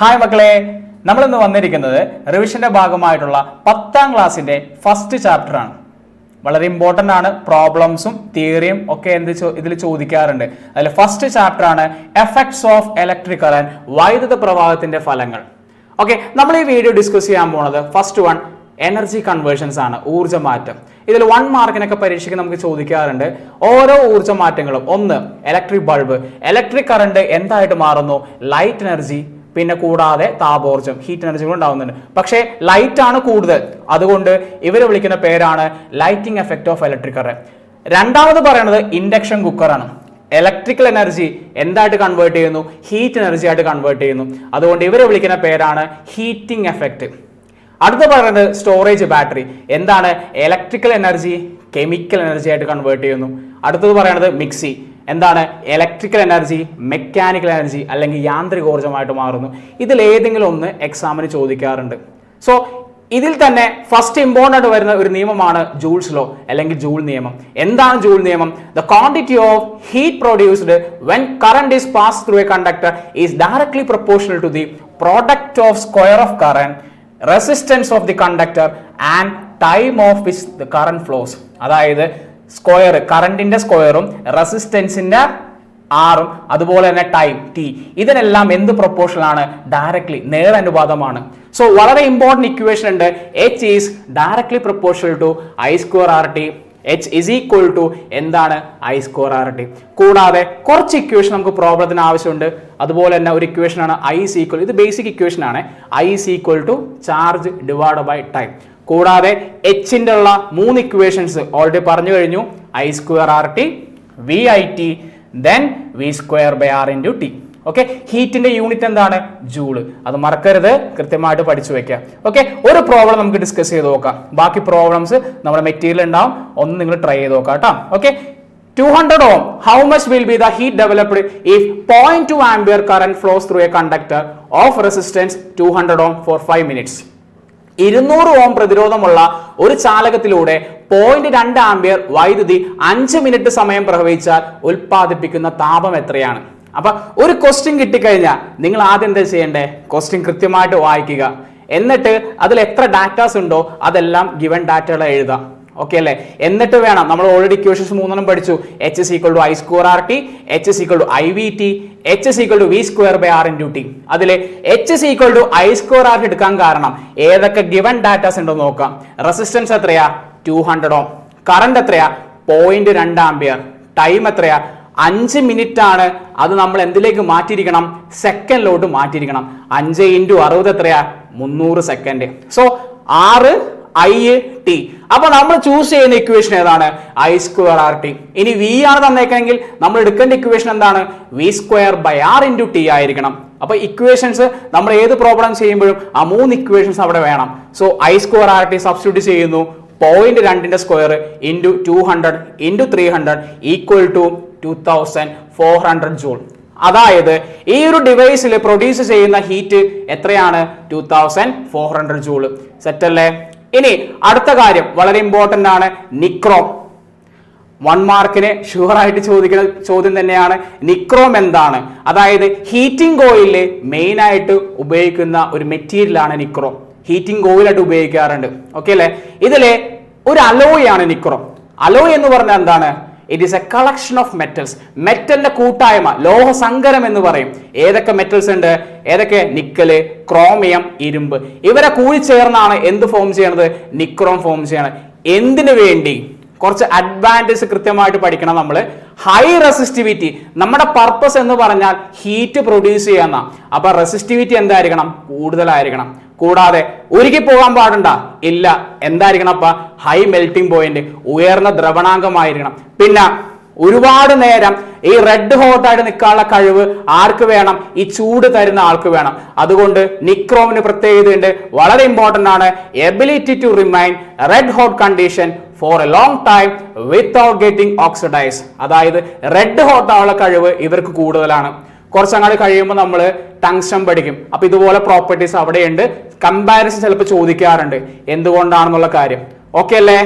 Hi മക്കളെ നമ്മൾ ഇന്ന് വന്നിരിക്കുന്നത് റിവിഷന്റെ ഭാഗമായിട്ടുള്ള പത്താം ക്ലാസ്സിന്റെ ഫസ്റ്റ് ചാപ്റ്റർ ആണ്. വളരെ ഇമ്പോർട്ടന്റ് ആണ്. പ്രോബ്ലംസും തിയറിയും ഒക്കെ എന്ത് ഇതിൽ ചോദിക്കാറുണ്ട്. അതിൽ ഫസ്റ്റ് ചാപ്റ്റർ ആണ് എഫക്ട്സ് ഓഫ് ഇലക്ട്രിക് കറന്റ് വൈദ്യുത പ്രവാഹത്തിന്റെ ഫലങ്ങൾ. ഓക്കെ നമ്മൾ ഈ വീഡിയോ ഡിസ്കസ് ചെയ്യാൻ പോണത് ഫസ്റ്റ് വൺ എനർജി കൺവേർഷൻസ് ആണ് ഊർജമാറ്റം. ഇതിൽ വൺ മാർക്കിനൊക്കെ പരീക്ഷയ്ക്ക് നമുക്ക് ചോദിക്കാറുണ്ട്. ഓരോ ഊർജമാറ്റങ്ങളും ഒന്ന് ഇലക്ട്രിക് ബൾബ് ഇലക്ട്രിക് കറണ്ട് എന്തായിട്ട് മാറുന്നു? ലൈറ്റ് എനർജി പിന്നെ കൂടാതെ താപോർജം ഹീറ്റ് എനർജികൾ ഉണ്ടാവുന്നുണ്ട്. പക്ഷേ ലൈറ്റ് ആണ് കൂടുതൽ. അതുകൊണ്ട് ഇവർ വിളിക്കുന്ന പേരാണ് ലൈറ്റിംഗ് എഫക്റ്റ് ഓഫ് ഇലക്ട്രിക് കറ രണ്ടാമത് പറയുന്നത് ഇൻഡക്ഷൻ കുക്കറാണ് ഇലക്ട്രിക്കൽ എനർജി എന്തായിട്ട് കൺവേർട്ട് ചെയ്യുന്നു? ഹീറ്റ് എനർജി ആയിട്ട് കൺവേർട്ട് ചെയ്യുന്നു. അതുകൊണ്ട് ഇവരെ വിളിക്കുന്ന പേരാണ് ഹീറ്റിംഗ് എഫക്റ്റ് അടുത്ത പറയുന്നത് സ്റ്റോറേജ് ബാറ്ററി എന്താണ്? ഇലക്ട്രിക്കൽ എനർജി കെമിക്കൽ എനർജി ആയിട്ട് കൺവേർട്ട് ചെയ്യുന്നു. അടുത്തത് പറയുന്നത് മിക്സി എന്താണ്? ഇലക്ട്രിക്കൽ എനർജി മെക്കാനിക്കൽ എനർജി അല്ലെങ്കിൽ യാന്ത്രികോർജമായിട്ട് മാറുന്നു. ഇതിൽ ഏതെങ്കിലും ഒന്ന് എക്സാമിന് ചോദിക്കാറുണ്ട്. സോ ഇതിൽ തന്നെ ഫസ്റ്റ് ഇമ്പോർട്ടന്റ് ആയിട്ട് വരുന്ന ഒരു നിയമമാണ് ജൂൾസ് ലോ അല്ലെങ്കിൽ ജൂൾ നിയമം. എന്താണ് ജൂൾ നിയമം? The quantity of heat produced when current is pass through a conductor is directly proportional to the product of square of current resistance of the conductor and time of which the current flows അതായത് square കറണ്ടിന്റെ സ്ക്വയറും റെസിസ്റ്റൻസിന്റെ ആറും അതുപോലെ തന്നെ time T ഇതിനെല്ലാം എന്ത് proportion ആണ്? ഡയറക്ട്ലി നേരനുപാതമാണ് സോ വളരെ ഇമ്പോർട്ടന്റ് ഇക്വേഷൻ ഉണ്ട്. H is directly proportional to I square R T H is equal to എന്താണ്? ഐ സ്ക്വയർ ആർ ടി കൂടാതെ കുറച്ച് ഇക്വേഷൻ നമുക്ക് പ്രോബ്ലത്തിന് ആവശ്യമുണ്ട്. അതുപോലെ തന്നെ ഒരു ഇക്വേഷൻ ആണ് ഐ ഇസ് ഈക്വൽ ഇത് ബേസിക് ഇക്വേഷൻ ആണ്. I is equal to charge divide by time കൂടാതെ എച്ചിന്റെ ഉള്ള മൂന്ന് ഇക്വേഷൻസ് ഓൾറെഡി പറഞ്ഞു കഴിഞ്ഞു. I square R T V I T then V square by R into T okay ഹീറ്റിന്റെ unit എന്താണ്? Joule അത് മറക്കരുത്. കൃത്യമായിട്ട് പഠിച്ചു വെക്കുക. ഓക്കെ ഒരു പ്രോബ്ലം നമുക്ക് ഡിസ്കസ് ചെയ്ത് നോക്കാം. ബാക്കി പ്രോബ്ലംസ് നമ്മുടെ മെറ്റീരിയൽ ഉണ്ടാവും. ഒന്ന് നിങ്ങൾ ട്രൈ ചെയ്ത് നോക്കാം കേട്ടോ. Okay 200 ohm. How much will be the heat developed if 0.2 ampere current flows through a conductor of resistance 200 ohm for 5 minutes? ഇരുന്നൂറ് ഓം പ്രതിരോധമുള്ള ഒരു ചാലകത്തിലൂടെ പോയിന്റ് രണ്ട് ആംബിയർ വൈദ്യുതി അഞ്ച് മിനിറ്റ് സമയം പ്രവഹിച്ചാൽ ഉൽപ്പാദിപ്പിക്കുന്ന താപം എത്രയാണ്? അപ്പൊ ഒരു ക്വസ്റ്റ്യൻ കിട്ടിക്കഴിഞ്ഞാൽ നിങ്ങൾ ആദ്യം എന്താ ചെയ്യേണ്ടേ? ക്വസ്റ്റ്യൻ കൃത്യമായിട്ട് വായിക്കുക. എന്നിട്ട് അതിൽ എത്ര ഡാറ്റാസ് ഉണ്ടോ അതെല്ലാം ഗിവൻ ഡാറ്റകൾ എഴുതാം ഓക്കെ അല്ലേ? എന്നിട്ട് വേണം നമ്മൾ ഓൾറെഡി ഇക്വേഷൻസ് മൂന്നെണ്ണം പഠിച്ചു. H is equal to I square R T H is equal to I V T H is equal to V square by R into T അതിൽ H is equal to I square R എടുക്കാൻ കാരണം ഏതൊക്കെ given datas ഉണ്ടോ നോക്കാം. Resistance എത്രയാ? Two hundred ohm current എത്രയാ? Point രണ്ട് ampere time എത്രയാ? അഞ്ച് മിനിറ്റ് ആണ് അത് നമ്മൾ എന്തിലേക്ക് മാറ്റിയിരിക്കണം? സെക്കൻഡിലോട്ട് മാറ്റിയിരിക്കണം. അഞ്ച് ഇന്റു അറുപത് എത്രയാ? മുന്നൂറ് സെക്കൻഡ്. സോ ആറ് ഐ ടി അപ്പൊ നമ്മൾ ചൂസ് ചെയ്യുന്ന ഇക്വേഷൻ ഏതാണ്? ഐ സ്ക്വയർ ആർ ടി ഇനി വി ആണ് തന്നേക്കെങ്കിൽ നമ്മൾ എടുക്കേണ്ട ഇക്വേഷൻ എന്താണ്? V square by R into T ആയിരിക്കണം. അപ്പൊ ഇക്വേഷൻസ് നമ്മൾ ഏത് പ്രോബ്ലം ചെയ്യുമ്പോഴും ആ മൂന്ന് ഇക്വേഷൻസ് അവിടെ വേണം. So I square R T substitute ചെയ്യുന്നു. പോയിന്റ് രണ്ടിന്റെ square into two hundred into three hundred equal to two thousand four hundred joule. അതായത് ഈ ഒരു ഡിവൈസിൽ പ്രൊഡ്യൂസ് ചെയ്യുന്ന ഹീറ്റ് എത്രയാണ്? Two thousand four hundred joule. Set അല്ലേ? ഇനി അടുത്ത കാര്യം വളരെ ഇമ്പോർട്ടന്റ് ആണ്. നിക്രോം വൺ മാർക്കിന് ഷുവറായിട്ട് ചോദിക്കുന്ന ചോദ്യം തന്നെയാണ്. നിക്രോം എന്താണ്? അതായത് ഹീറ്റിംഗ് ഓയിലിൽ മെയിൻ ആയിട്ട് ഉപയോഗിക്കുന്ന ഒരു മെറ്റീരിയൽ ആണ് നിക്രോം ഹീറ്റിംഗ് ഓയിലായിട്ട് ഉപയോഗിക്കാറുണ്ട്. ഓക്കെ അല്ലേ? ഇതിലെ ഒരു അലോയാണ് നിക്രോം അലോയ് എന്ന് പറഞ്ഞാൽ എന്താണ്? It is a collection of metals മെറ്റലിന്റെ കൂട്ടായ്മ ലോഹസങ്കരം എന്ന് പറയും. ഏതൊക്കെ മെറ്റൽസ് ഉണ്ട്? ഏതൊക്കെ? നിക്കൽ ക്രോമിയം ഇരുമ്പ്. ഇവരെ കൂടി ചേർന്നാണ് എന്ത് ഫോം ചെയ്യണത്? നിക്രോം ഫോം ചെയ്യണത്. എന്തിനു വേണ്ടി? കുറച്ച് അഡ്വാന്റേജ് കൃത്യമായിട്ട് പഠിക്കണം നമ്മൾ ഹൈ റെസിസ്റ്റിവിറ്റി നമ്മുടെ പർപ്പസ് എന്ന് പറഞ്ഞാൽ ഹീറ്റ് പ്രൊഡ്യൂസ് ചെയ്യുന്ന. അപ്പൊ റെസിസ്റ്റിവിറ്റി എന്തായിരിക്കണം? കൂടുതലായിരിക്കണം. കൂടാതെ ഉരുകി പോകാൻ പാടുണ്ട? ഇല്ല. എന്തായിരിക്കണം അപ്പൊ? ഹൈ മെൽറ്റിംഗ് പോയിന്റ് ഉയർന്ന ദ്രവണാങ്കമായിരിക്കണം പിന്നെ ഒരുപാട് നേരം ഈ റെഡ് ഹോട്ടായിട്ട് നിൽക്കാനുള്ള കഴിവ് ആർക്ക് വേണം? ഈ ചൂട് തരുന്ന ആൾക്ക് വേണം. അതുകൊണ്ട് നിക്രോമിന് പ്രത്യേകതയുണ്ട്. വളരെ ഇമ്പോർട്ടന്റ് ആണ്. Ability to remain red hot condition for a long time without getting oxidise അതായത് റെഡ് ഹോട്ട് ആവുള്ള കഴിവ് ഇവർക്ക് കൂടുതലാണ്. കുറച്ചങ്ങോട്ട് കഴിയുമ്പോൾ നമ്മൾ ടങ്സ്റ്റൺ പഠിക്കും. അപ്പൊ ഇതുപോലെ പ്രോപ്പർട്ടീസ് അവിടെയുണ്ട്. കമ്പാരിസൺ ചിലപ്പോൾ ചോദിക്കാറുണ്ട്. എന്തുകൊണ്ടാണെന്നുള്ള കാര്യം. ഓക്കെ അല്ലേ?